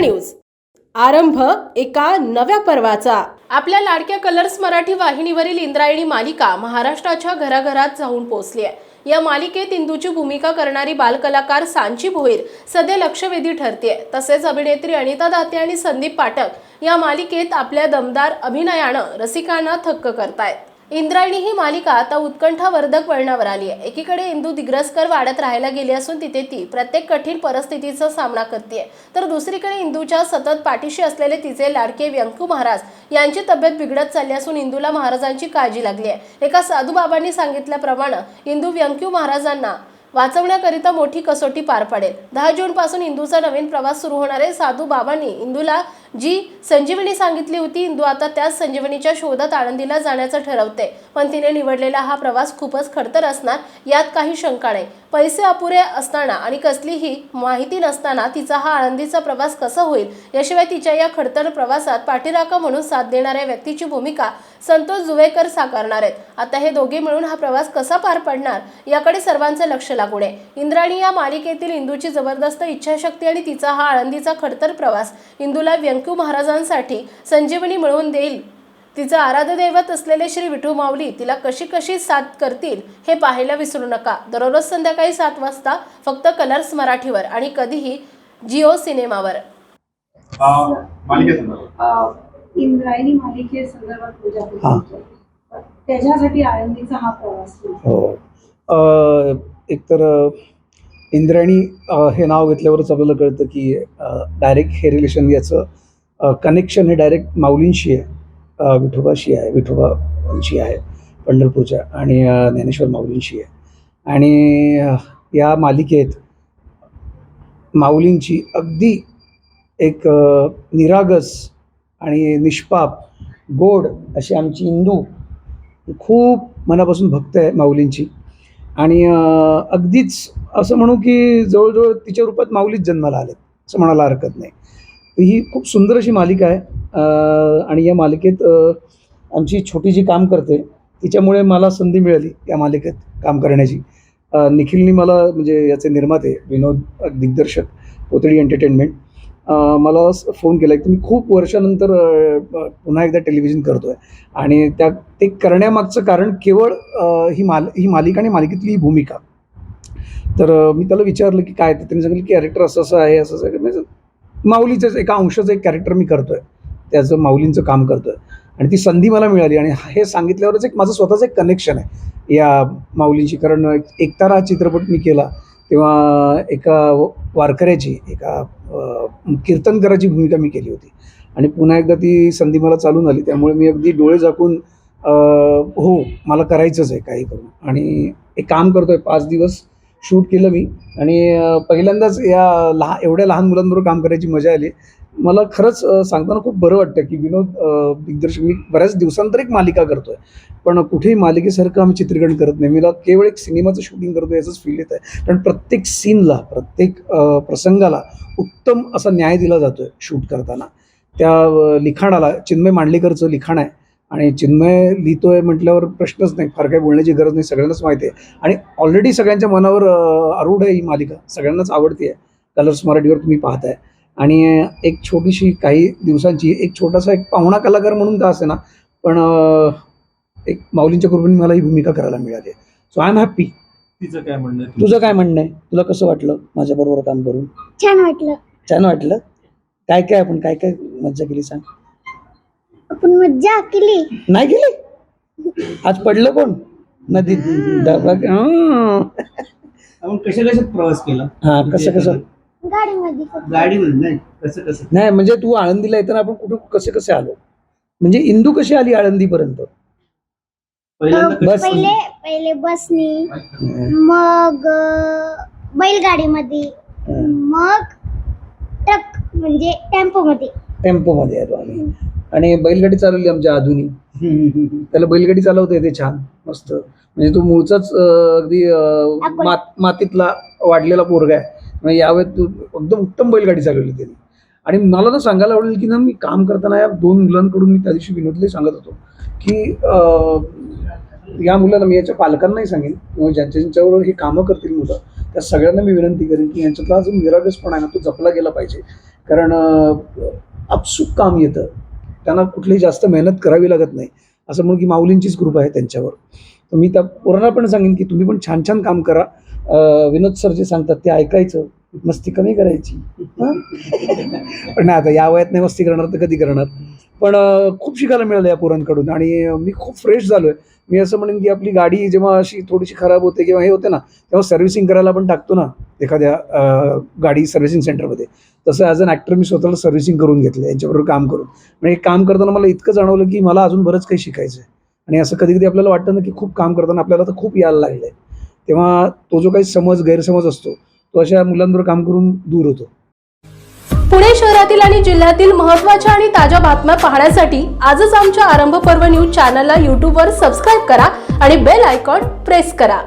News. आरंभ एका नव्या पर्वाचा. आपल्या लाडक्या कलर्स मराठी वाहिनीवरील इंद्रायणी मालिका महाराष्ट्राच्या घराघरात जाऊन पोहोचली आहे. या मालिकेत इंदूची भूमिका करणारी बालकलाकार सांची भोईर सध्या लक्षवेधी ठरते तसेच अभिनेत्री अनिता दाते आणि संदीप पाठक या मालिकेत आपल्या दमदार अभिनयानं रसिकांना थक्क करतायत. इंद्रायणी ही मालिका आता उत्कंठावर्धक वळणावर आली आहे. एकीकडे इंदू दिग्रसकर वाढत राहायला गेली असून तिथे ती प्रत्येक कठीण परिस्थितीचा सामना करते तर दुसरीकडे इंदूच्या सतत पाठीशी असलेले तिचे लाडके व्यंकू महाराज यांची तब्येत बिघडत चालली असून इंदूला महाराजांची काळजी लागली आहे एका साधूबाबांनी सांगितल्याप्रमाणे इंदू व्यंकू महाराजांना वाचवण्याकरिता मोठी कसोटी पार पडेल. दहा जूनपासून इंदूचा नवीन प्रवास सुरू होणार आहे. साधू बाबांनी इंदूला जी संजीवनी सांगितली होती इंदू आता त्याच संजीवनीच्या शोधात आळंदीला जाण्याचं ठरवते. पण तिने निवडलेला हा प्रवास खूपच खडतर असणार यात काही शंका नाही. पैसे अपुरे असताना आणि कसलीही माहिती नसताना तिचा हा आळंदीचा प्रवास कसा होईल? याशिवाय तिच्या या खडतर प्रवासात पाठीराखा म्हणून साथ देणाऱ्या व्यक्तीची भूमिका संतोष जुवेकर साकारणार आहेत. आता हे दोघे मिळून हा प्रवास कसा पार पडणार याकडे सर्वांचं लक्ष लागू नये इंद्राणी या मालिकेतील इंदूची जबरदस्त इच्छाशक्ती आणि तिचा हा आळंदीचा खडतर प्रवास इंदूला व्यंकू महाराजांसाठी संजीवनी मिळवून देईल. तिचं आराध्य दैवत असलेले श्री विठू माऊली तिला कशी कशी साथ करतील हे पाहायला विसरू नका. दररोज संध्याकाळी सात वाजता फक्त कलर्स मराठीवर आणि कधीही जिओ सिनेमावर. मालिकेसंदर्भात. इंद्रायणी मालिके संदर्भात पूजा हा. त्याच्यासाठी आळंदीचा हा प्रवास. हो. एकतर इंद्रायणी हे नाव घेतल्यावरच आपल्याला कळतं की डायरेक्ट हे रिलेशन याचं कनेक्शन हे डायरेक्ट माऊलींशी आहे. विठोबाशी आहे विठोबाशी आहे पंढरपूरच्या आणि ज्ञानेश्वर माऊलींशी आहे. आणि या मालिकेत माऊलींची अगदी एक निरागस आणि निष्पाप गोड अशी आमची इंदू खूप मनापासून भक्त आहे माऊलींची. आणि अगदीच असं म्हणू की जवळजवळ तिच्या रूपात माऊलीच जन्माला आले असं म्हणायला हरकत नाही. ही खूप सुंदर अशी मालिका आहे. आणि या मालिकेत आमची छोटी जी काम करते तिच्यामुळे मला संधी मिळाली या मालिकेत काम करण्याची. निखिलनी मला म्हणजे याचे निर्माते विनोद दिग्दर्शक पोतळी एंटरटेनमेंट मला फोन केला. की तुम्ही खूप वर्षानंतर पुन्हा एकदा टेलिव्हिजन करतो आहे आणि त्या ते करण्यामागचं कारण केवळ ही माल ही मालिका आणि मालिकेतली ही भूमिका. तर मी त्याला विचारलं की काय? तर त्यांनी सांगितलं की कॅरेक्टर असं असं आहे असं असं म्हणजे माऊलीचंच एका अंशाचं एक कॅरेक्टर मी करतो आहे त्याचं माऊलींचं काम करतो आहे आणि ती संधी मला मिळाली आणि हे सांगितल्यावरच एक माझं स्वतःचं एक कनेक्शन आहे. या माऊलींची कारण एक- एकतारा हा चित्रपट मी केला तेव्हा एका वारकऱ्याची एका कीर्तनकराची कीर्तनकाराची भूमिका मी केली होती. आणि पुन्हा एकदा ती संधी मला चालून आली. त्यामुळे मी अगदी डोळे झाकून हो मला करायचंच आहे काही करून. आणि एक काम करतोय पाच दिवस शूट केलं मी. आणि पहिल्यांदाच या लहा एवढ्या लहान मुलांबरोबर काम करायची मजा आली. मला खरंच सांगताना खूप बरं वाटतं की विनोद दिग्दर्शक मी बऱ्याच दिवसांतर एक मालिका करतोय. पण कुठेही मालिकेसारखं आम्ही चित्रीकरण करत नाही. मला केवळ एक सिनेमाचं शूटिंग करतो याचंच फील येत आहे कारण प्रत्येक सीनला प्रत्येक प्रसंगाला उत्तम असा न्याय दिला जातोय शूट करताना. त्या लिखाणाला चिन्मय मांडलेकरचं लिखाण आहे. आणि चिन्मय लिहितोय म्हटल्यावर प्रश्नच नाही. फार काही बोलण्याची गरज नाही. सगळ्यांनाच माहिती आहे. आणि ऑलरेडी सगळ्यांच्या मनावर अ, आरूढ आहे ही मालिका. सगळ्यांनाच आवडती आहे. कलर्स मराठीवर तुम्ही पाहताय. आणि एक छोटीशी काही दिवसांची एक छोटासा एक पाहुणा कलाकार म्हणून का असे ना पण एक माऊलींच्या कृपेने मला ही भूमिका करायला मिळाली सो आय एम हॅप्पी तिचं काय म्हणणं आहे? तुझं काय म्हणणं आहे? तुला कसं वाटलं माझ्याबरोबर काम करून? छान वाटलं. छान वाटलं? काय काय आपण काय काय मज्जा केली सांग? आपण मज्जा केली. नाही गेली आज पडलं कोण? हां. आपण कशा कशात प्रवास केला? हा कसं कसं? गाडीमध्ये. नाही कसं कसं? नाही म्हणजे तू आळंदीला येताना आपण कुठं कसे कसे आलो? म्हणजे इंदू कशी आली आळंदीपर्यंत? पहिल्यांदा अं, बस- पहिले पहिले बसनी मग बैलगाडीमध्ये मग ट्रक म्हणजे टेम्पो मध्ये टेम्पोमध्ये आलो आम्ही. आणि बैलगाडी चालवली आमच्या आधुनिक त्याला बैलगाडी चालवता येते छान मस्त. म्हणजे तो मूळचाच अगदी मात मातीतला वाढलेला पोरगा आहे. म्हणजे यावेळेस तू एकदम उत्तम बैलगाडी चालवली त्यांनी. आणि मला ना सांगायला आवडेल की ना मी काम करताना या दोन मुलांकडून मी त्या दिवशी विनोदलाही सांगत होतो की या मुलाला मी याच्या पालकांनाही सांगेन किंवा ज्यांच्या ज्यांच्याबरोबर ही कामं करतील मुलं त्या सगळ्यांना मी विनंती करेन की यांच्यातला जो निरागसपणा आहे ना तो जपला गेला पाहिजे. कारण आपसूक काम येतं. त्यांना कुठलीही जास्त मेहनत करावी लागत नाही. असं म्हणून की माऊलींचीच कृपा आहे त्यांच्यावर. तर मी त्या पोरांना पण सांगेन की तुम्ही पण छान छान काम करा. विनोद सर जे सांगतात ते ऐकायचं. मस्ती कमी करायची. पण नाही आता या वयात नाही मस्ती करणार तर कधी करणार? पण खूप शिकायला मिळालं या पोरांकडून आणि मी खूप फ्रेश झालो आहे मी असं म्हणेन की आपली गाडी जेव्हा अशी थोडीशी खराब होते किंवा हे होते ना तेव्हा सर्व्हिसिंग करायला पण टाकतो ना एखाद्या गाडी सर्व्हिसिंग सेंटरमध्ये तसं ॲज अन ॲक्टर मी स्वतःला सर्व्हिसिंग करून घेतलं यांच्याबरोबर काम करून. म्हणजे काम करताना मला इतकं जाणवलं की मला अजून बरंच काही शिकायचं आहे आणि असं कधी कधी आपल्याला वाटतं ना की खूप काम करताना आपल्याला तर खूप यायला लागलं आहे तेव्हा तो जो काही समज गैरसमज असतो तो अशा मुलांवर काम करून दूर होतो. पुणे शहरातील आणि जिल्ह्यातील महत्त्वाच्या आणि ताज्या बातम्या पाहण्यासाठी आजच आमच्या आरंभ पर्व न्यूज चॅनलला यूट्यूबवर सबस्क्राईब करा आणि बेल आयकॉन प्रेस करा.